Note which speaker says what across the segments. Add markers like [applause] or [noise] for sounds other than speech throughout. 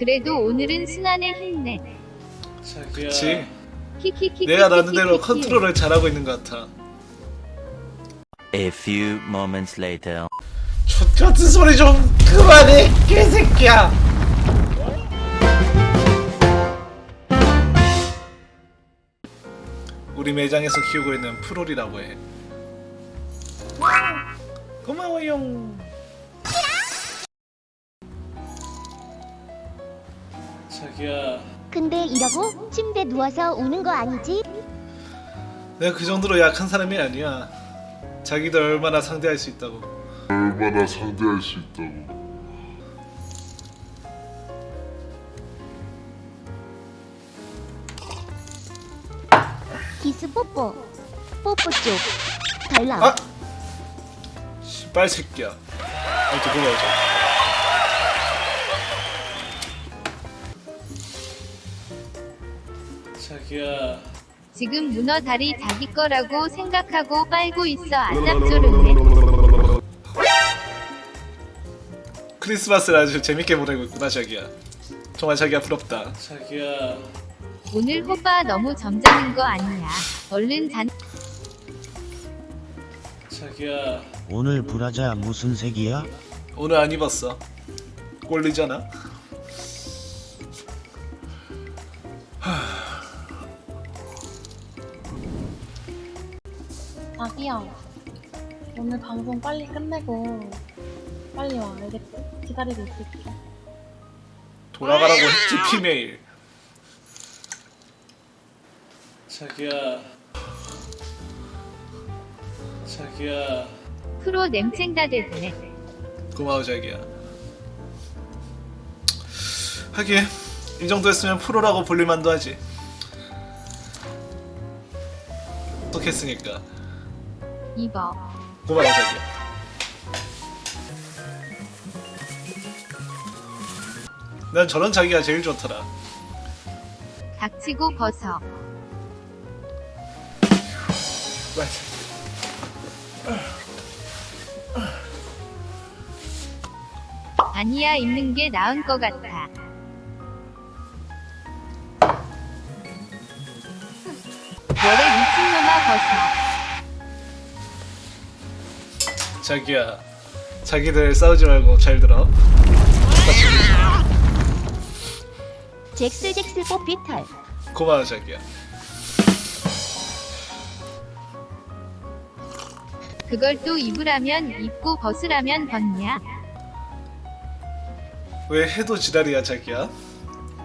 Speaker 1: 그래도 오늘은 순환에 힘내.
Speaker 2: 그치
Speaker 1: 키키키.
Speaker 2: 내가 나는 대로 컨트롤을 잘하고 있는 것 같아
Speaker 3: A few moments later.
Speaker 2: X같은 소리 좀 그만해 개새끼야 우리 매장에서 키우고 있는 프롤이라고 해 고마워요
Speaker 4: 자기야.
Speaker 5: 근데 이러고 침대 누워서 우는 거 아니지?
Speaker 2: 내가 그 정도로 약한 사람이 아니야 자기들 얼마나 상대할 수 있다고
Speaker 6: 얼마나 상대할 수 있다고.
Speaker 5: 기스 뽀뽀. 뽀뽀 쪽. 달라.
Speaker 2: 아! 씨발 새끼야 아무튼 고마워져
Speaker 4: 자
Speaker 1: 지금 문어 다리 자기 거라고 생각하고 빨고 있어 아짭조름해.
Speaker 2: 크리스마스를 아주 재밌게 보내고 있구나 자기야 정말 자기야 부럽다
Speaker 4: 자기야.
Speaker 1: 오늘 호빠 너무 점잖은 거 아니야. 얼른 잔.
Speaker 4: 자기야.
Speaker 7: 오늘 브라자 무슨 색이야?
Speaker 2: 오늘 안 입었어 꼴리잖아
Speaker 8: 자기야, 오늘 방송 빨리 끝내고 빨리 와, 알겠지? 기다리고 있을게.
Speaker 2: 돌아가라고 했지 피메일
Speaker 4: 자기야. 자기야.
Speaker 1: 프로 냄챙다 대드네.
Speaker 2: 고마워 자기야 하긴 이 정도 했으면 프로라고 불릴만도 하지 똑했으니까
Speaker 1: 입어.
Speaker 2: 고마워 자기야 난 저런 자기가 제일 좋더라
Speaker 1: 닥치고 벗어. 아니야 입는 게 나은 거 같아.
Speaker 2: 자기야 자기들 싸우지 말고 잘 들어
Speaker 5: 잭슬 뽀삐 털.
Speaker 2: 고마워 자기야
Speaker 1: 그걸 또 입으라면 입고 벗으라면 벗냐?
Speaker 2: 왜 해도 지랄이야 자기야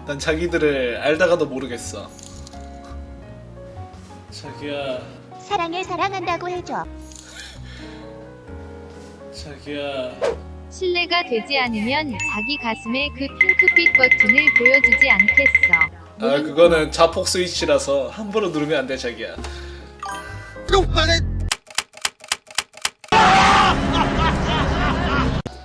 Speaker 2: 난 자기들을 알다가도 모르겠어
Speaker 4: 자기야.
Speaker 5: 사랑해 사랑한다고 해줘.
Speaker 4: 자기야.
Speaker 1: 신뢰가 되지 않으면 자기 가슴에 그 핑크빛 버튼을 보여주지 않겠어.
Speaker 2: 아 그거는 자폭 스위치라서 함부로 누르면 안 돼 자기야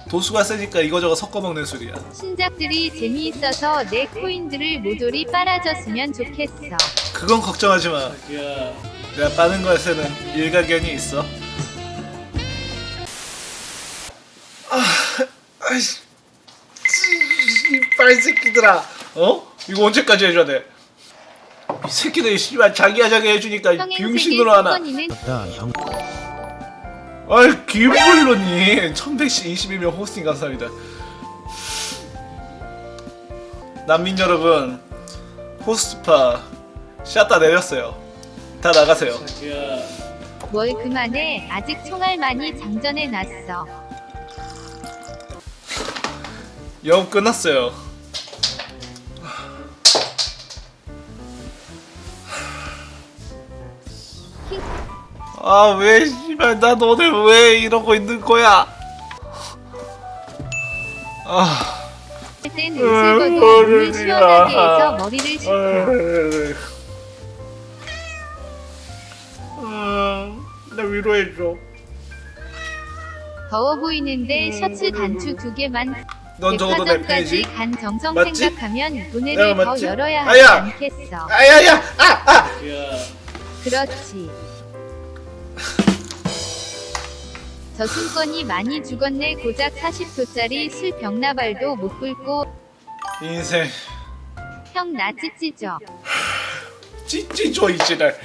Speaker 2: 도수가 세니까 이거저거 섞어 먹는 술이야
Speaker 1: 신작들이 재미있어서 내 코인들을 모조리 빨아줬으면 좋겠어.
Speaker 2: 그건 걱정하지 마
Speaker 4: 자기야.
Speaker 2: 내가 빠는 것에는 일가견이 있어 아이씨 이빨 새끼들아 어? 이거 언제까지 해줘야 돼? 이 새끼들이 씨발 자기야 자기 해주니까
Speaker 1: 성행세계
Speaker 2: 병신으로 하나
Speaker 1: 사건이는
Speaker 7: 나 형.
Speaker 2: 아이 김블로님 1121명 호스팅 감사합니다 난민 여러분 호스트파 샷다 내렸어요 다 나가세요
Speaker 4: 자기야.
Speaker 1: 뭘 그만해 아직 총알만이 장전해 놨어.
Speaker 2: 영업 끝났어요. 아 왜 씨발 난 오늘 왜 이러고 있는 거야? 아.
Speaker 1: 땐 옷을 벗고 몸을 시원하게 해서 머리를 식혀.
Speaker 2: 음, 나 위로해줘.
Speaker 1: 더워 보이는데 셔츠 단추 두 개만
Speaker 2: 넌 적어도 내 팬이지?
Speaker 1: 간 정성
Speaker 2: 맞지?
Speaker 1: 생각하면
Speaker 2: 내가
Speaker 1: 돈을 더
Speaker 2: 맞지?
Speaker 1: 열어야 하지
Speaker 2: 아야!
Speaker 1: 않겠어.
Speaker 2: 아야야 아! 아!
Speaker 1: 그렇지. 저승권이 많이 죽었네 고작 40도짜리 술 병나발도 못 긁고
Speaker 2: 인생
Speaker 1: 형 나 찌찌죠.
Speaker 2: 찌찌죠 이 지랄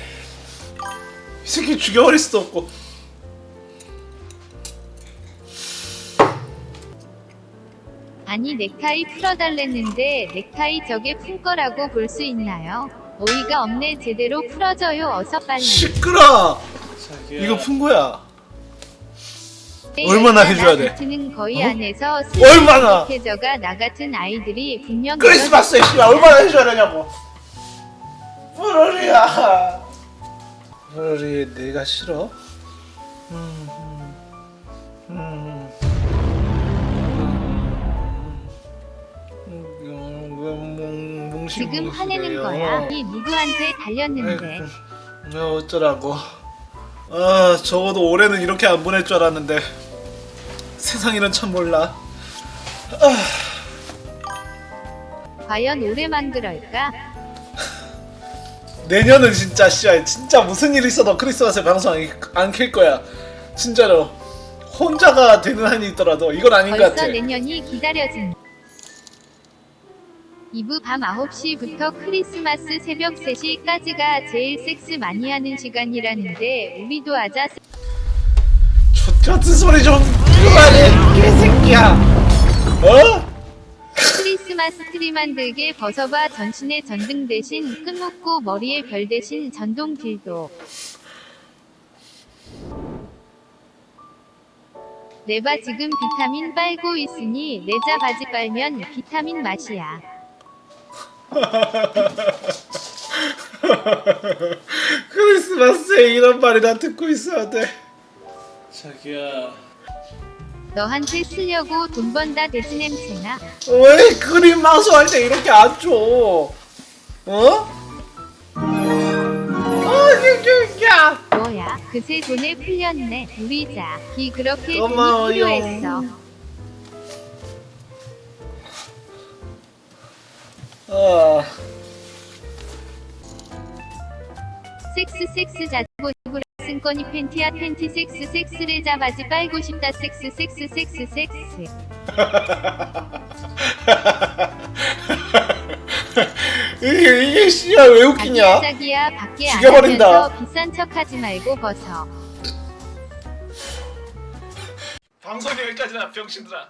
Speaker 2: 이 새끼 죽여버릴 수도 없고
Speaker 1: 아니 넥타이 풀어달랬는데 넥타이 저게 풀 거라고 볼 수 있나요? 어이가 없네 제대로 풀어줘요 어서 빨리.
Speaker 2: 시끄러. 이거 푼 거야 얼마나 해줘야 돼?
Speaker 1: 는 거의
Speaker 2: 어?
Speaker 1: 안에서
Speaker 2: 얼마나?
Speaker 1: 해저가 나 같은 아이들이 분명
Speaker 2: 크리스마스에 씨발 얼마나 해줘야 되냐고 푸르리야 푸르리 내가 싫어? 음, 음, 음, 음,
Speaker 1: 지금 화내는 거야. 이 누구한테 달렸는데.
Speaker 2: 내가 어쩌라고. 아 적어도 올해는 이렇게 안 보낼 줄 알았는데 세상이란 참 몰라.
Speaker 1: 과연 올해만 그럴까?
Speaker 2: 내년은 진짜 씨야 진짜 무슨 일 있어도 크리스마스에 방송 안켤 거야. 진짜로. 혼자가 되는 한이 있더라도 이건 아닌 것
Speaker 1: 벌써
Speaker 2: 같아
Speaker 1: 내년이 기다려진다. 이브 밤 9시부터 크리스마스 새벽 3시까지가 제일 섹스 많이 하는 시간이라는데 우리도 하자.
Speaker 2: X같은 소리 좀 그만해 개새끼야 어?
Speaker 1: 크리스마스 트리 만들게 벗어봐 전신에 전등 대신 끈 묶고 머리에 별 대신 전동 딜도. 내바 지금 비타민 빨고 있으니 내자 바지 빨면 비타민 맛이야. [laughs]
Speaker 2: 크리스마스에 이런 말이나 듣고 있어야 돼
Speaker 4: 자기야.
Speaker 1: 너한테 쓰려고 돈 번다 돼지 냄새나.
Speaker 2: 왜 그림 마수할 때 이렇게 안 줘? 어? 어.
Speaker 1: 뭐야? 그새 돈에 풀렸네. 우리 자. 기 그렇게 돈이
Speaker 2: 고마워요.
Speaker 1: 필요했어.
Speaker 2: 아,
Speaker 1: 섹스 섹스 자고 쓴거니 팬티야 팬티 섹스 섹스를 잡아지 빨고 싶다 섹스 섹스 섹스 섹스. [laughs]
Speaker 2: 이게 이게 씨야 왜
Speaker 1: 자기야
Speaker 2: 웃기냐?
Speaker 1: 자기야 밖에 안
Speaker 2: 죽여버린다.
Speaker 1: 나가서 비싼 척하지 말고 벗어.
Speaker 2: 방송이 여기까지나 병신들아.